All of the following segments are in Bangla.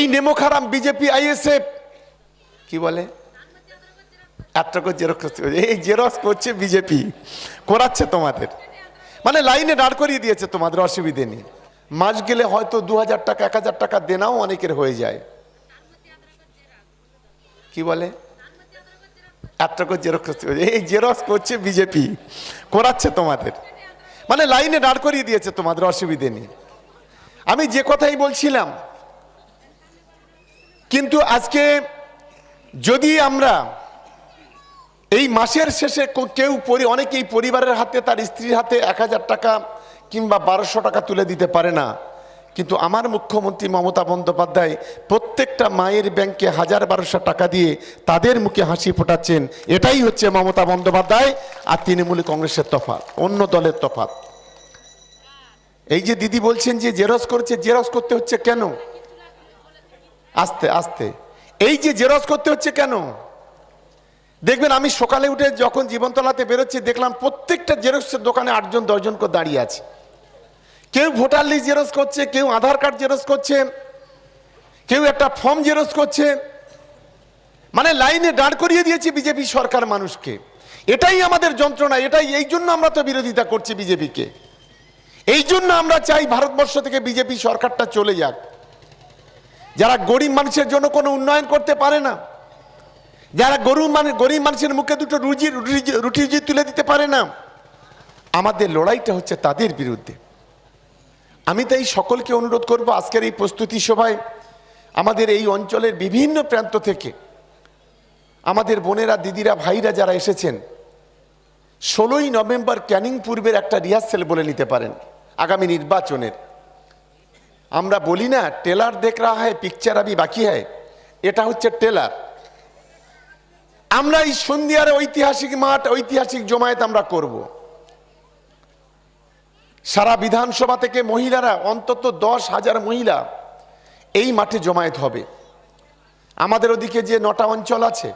এই নেমোখারাম বিজেপি, আইএসএফ, কি বলে? জেরক্স এই জেরক্স করছে বিজেপি। করাচ্ছে তোমাদের। মানে লাইনে দাঁড় করিয়ে দিয়েছে তোমাদের, অসুবিধে নেই। মাস গেলে হয়তো দু হাজার টাকা, এক হাজার টাকা দেনাও অনেকের হয়ে যায়। কি বলে? একটা করে জেরক্স এই জেরক্স করছে বিজেপি। করাচ্ছে তোমাদের। মানে লাইনে দাঁড় করিয়ে দিয়েছে তোমাদের, অসুবিধে নেই। আমি যে কথাই বলছিলাম কিন্তু আজকে যদি আমরা এই মাসের শেষে কেউ পরি অনেকেই পরিবারের হাতে, তার স্ত্রীর হাতে এক হাজার টাকা কিংবা বারোশো টাকা তুলে দিতে পারে না। কিন্তু আমার মুখ্যমন্ত্রী মমতা বন্দ্যোপাধ্যায় প্রত্যেকটা মায়ের ব্যাংকে হাজার বারোশো টাকা দিয়ে তাদের মুখে হাসি ফোটাচ্ছেন। এটাই হচ্ছে মমতা বন্দ্যোপাধ্যায় আর তৃণমূল কংগ্রেসের তফাৎ, অন্য দলের তফাৎ। এই যে দিদি বলছেন যে জেরক্স করছে, জেরক্স করতে হচ্ছে কেন? আস্তে আস্তে। এই যে জেরক্স করতে হচ্ছে কেন? দেখবেন, আমি সকালে উঠে যখন জীবনতলাতে বেরোচ্ছি, দেখলাম প্রত্যেকটা জেরক্সের দোকানে আটজন, দশজন করে দাঁড়িয়ে আছে। কেউ ভোটার লিস্ট জেরক্স করছে, কেউ আধার কার্ড জেরক্স করছে, কেউ একটা ফর্ম জেরক্স করছে। মানে লাইনে দাঁড় করিয়ে দিয়েছে বিজেপি সরকার মানুষকে। এটাই আমাদের যন্ত্রণা, এটাই, এই জন্য আমরা তো বিরোধিতা করছি বিজেপিকে। এই জন্য আমরা চাই ভারতবর্ষ থেকে বিজেপি সরকারটা চলে যাক। যারা গরিব মানুষের জন্য কোনো উন্নয়ন করতে পারে না, যারা গরু মানে গরিব মানুষের মুখে দুটো রুজি রুটি- রুজি তুলে দিতে পারে না, আমাদের লড়াইটা হচ্ছে তাদের বিরুদ্ধে। আমি তাই সকলকে অনুরোধ করব আজকের এই প্রস্তুতি সভায় আমাদের এই অঞ্চলের বিভিন্ন প্রান্ত থেকে আমাদের বোনেরা, দিদিরা, ভাইরা যারা এসেছেন, ষোলোই নভেম্বর ক্যানিং পূর্বের একটা রিহার্সেল বলে নিতে পারেন আগামী নির্বাচনের। আমরা বলি না, টেলার দেখ রা হয় পিকচার আবি বাকি হয় এটা হচ্ছে টেলার। আমরা এই সন্ধিয়ার ঐতিহাসিক মাঠ, ঐতিহাসিক জমায়েত আমরা করব। সারা বিধানসভা থেকে মহিলারা, অন্তত দশ হাজার মহিলা এই মাঠে জমায়েত হবে। আমাদের ওদিকে যে নটা অঞ্চল আছে,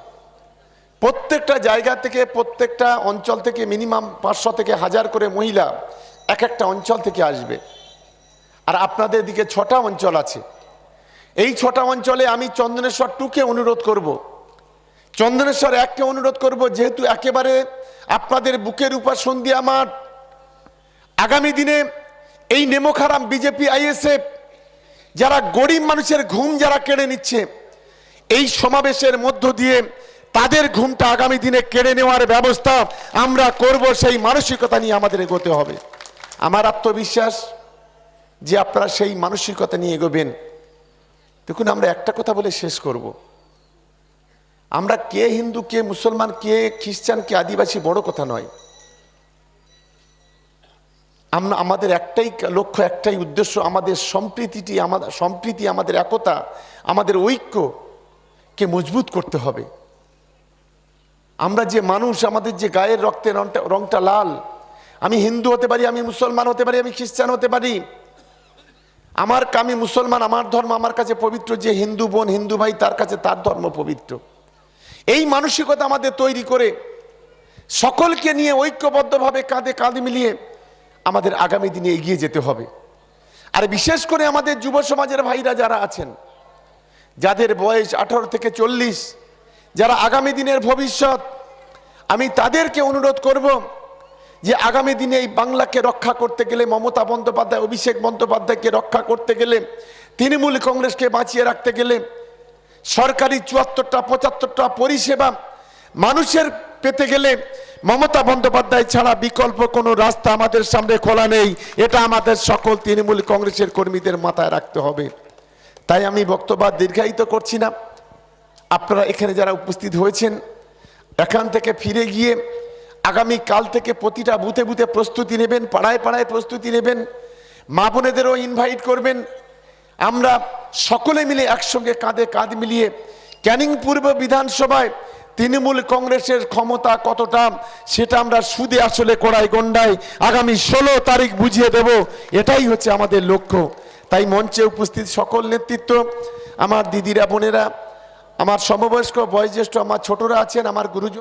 প্রত্যেকটা জায়গা থেকে, প্রত্যেকটা অঞ্চল থেকে মিনিমাম পাঁচশো থেকে হাজার করে মহিলা এক একটা অঞ্চল থেকে আসবে। আর আপনাদের দিকে ছটা অঞ্চল আছে। এই ছটা অঞ্চলে আমি চন্দনেশ্বর টুকে অনুরোধ করব। চন্দনেশ্বর এককে অনুরোধ করব যেহেতু একেবারে আপনাদের বুকের উপর সন্ধ্যা মাঠ। আগামী দিনে এই নেমোখারাম বিজেপি, আইএসএফ যারা গরিব মানুষের ঘুম যারা কেড়ে নিচ্ছে, এই সমাবেশের মধ্য দিয়ে তাদের ঘুমটা আগামী দিনে কেড়ে নেওয়ার ব্যবস্থা আমরা করব, সেই মানসিকতা নিয়ে আমাদের এগোতে হবে। আমার আত্মবিশ্বাস যে আপনারা সেই মানসিকতা নিয়ে এগোবেন। দেখুন, আমরা একটা কথা বলে শেষ করব। আমরা কে হিন্দু, কে মুসলমান, কে খ্রিস্টান, কে আদিবাসী বড় কথা নয়। আমরা, আমাদের একটাই লক্ষ্য, একটাই উদ্দেশ্য, আমাদের সম্প্রীতিটি আমাদের সম্প্রীতি, আমাদের একতা, আমাদের ঐক্যকে মজবুত করতে হবে। আমরা যে মানুষ, আমাদের যে গায়ের রক্তের রংটা রংটা লাল, আমি হিন্দু হতে পারি, আমি মুসলমান হতে পারি, আমি খ্রিস্টান হতে পারি আমার আমি মুসলমান, আমার ধর্ম, আমার কাছে পবিত্র, যে হিন্দু বোন, হিন্দু ভাই তার কাছে তার ধর্ম পবিত্র। এই মানসিকতা আমাদের তৈরি করে সকলকে নিয়ে ঐক্যবদ্ধভাবে কাঁধে কাঁধ মিলিয়ে আমাদের আগামী দিনে এগিয়ে যেতে হবে। আর বিশেষ করে আমাদের যুব সমাজের ভাইরা যারা আছেন, যাদের বয়স আঠারো থেকে চল্লিশ, যারা আগামী দিনের ভবিষ্যৎ, আমি তাদেরকে অনুরোধ করব যে আগামী দিনে এই বাংলাকে রক্ষা করতে গেলে মমতা বন্দ্যোপাধ্যায়, অভিষেক বন্দ্যোপাধ্যায়কে রক্ষা করতে গেলে, তৃণমূল কংগ্রেসকে বাঁচিয়ে রাখতে গেলে, সরকারি চুয়াত্তরটা, পঁচাত্তরটা পরিষেবা মানুষের পেতে গেলে মমতা বন্দ্যোপাধ্যায় ছাড়া বিকল্প কোনো রাস্তা আমাদের সামনে খোলা নেই। এটা আমাদের সকল তৃণমূল কংগ্রেসের কর্মীদের মাথায় রাখতে হবে। তাই আমি বক্তব্য দীর্ঘায়িত করছি না। আপনারা এখানে যারা উপস্থিত হয়েছেন, এখান থেকে ফিরে গিয়ে আগামী কাল থেকে প্রতিটা বুথে বুথে প্রস্তুতি নেবেন, পাড়ায় পাড়ায় প্রস্তুতি নেবেন, মা বোনেদেরও ইনভাইট করবেন। আমরা সকলে মিলে একসঙ্গে কাঁধে কাঁধ মিলিয়ে ক্যানিং পূর্ব বিধানসভায় তৃণমূল কংগ্রেসের ক্ষমতা কতটা সেটা আমরা সুদে আসলে কড়াই গন্ডায় আগামী ষোলো তারিখ বুঝিয়ে দেব। এটাই হচ্ছে আমাদের লক্ষ্য। তাই মঞ্চে উপস্থিত সকল নেতৃত্ব, আমার দিদিরা বোনেরা, আমার সমবয়স্ক, বয়োজ্যেষ্ঠ, আমার ছোটরা আছেন, আমার গুরুজন